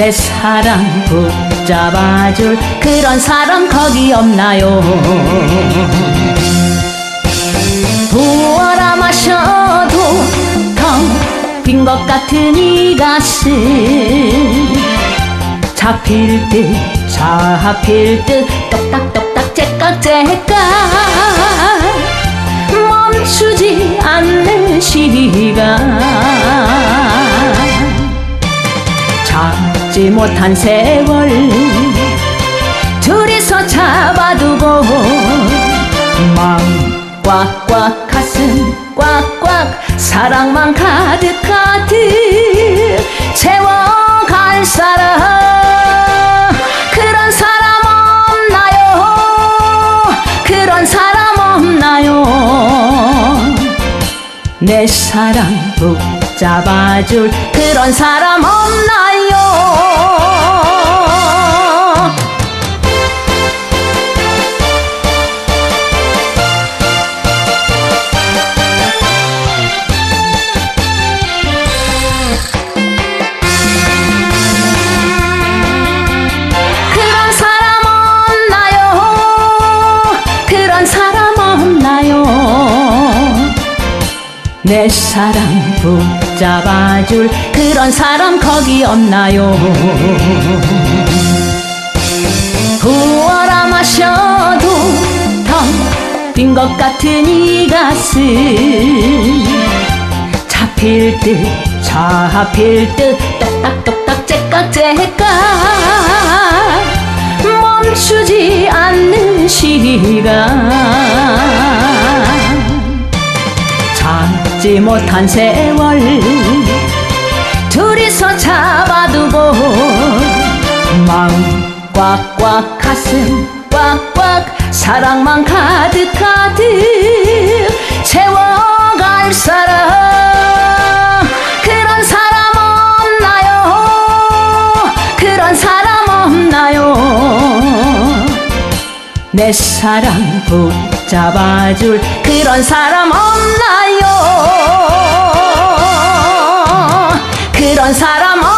내 사랑 붙잡아줄 그런 사람 거기 없나요? 부어라 마셔도 텅빈 것 같은 이 가슴. 잡힐 듯 잡힐 듯 똑딱똑딱 째깍 째깍. 멈추지 않는 시간 잡지 못한 세월. 둘이서 잡아두고 마음 꽉꽉 가슴 꽉꽉. 사랑만 가득 가득 채워갈 사람. 그런 사람 없나요? 그런 사람 없나요? 내 사랑 붙잡아줄 그런 사람 없 내 사랑 붙잡아줄 그런 사람 거기 없나요? 부어라 마셔도 텅빈 것 같은 이 가슴. 잡힐 듯 잡힐 듯 똑딱똑딱 째깍째깍 잡지 못한 세월 둘이서 잡아두고 마음 꽉꽉 가슴 꽉꽉 사랑만 가득가득 채워갈 사람. 그런 사람 없나요? 그런 사람 없나요? 내 사랑 붙잡아줄 그런 사람 없나 요 그런 사람 없나요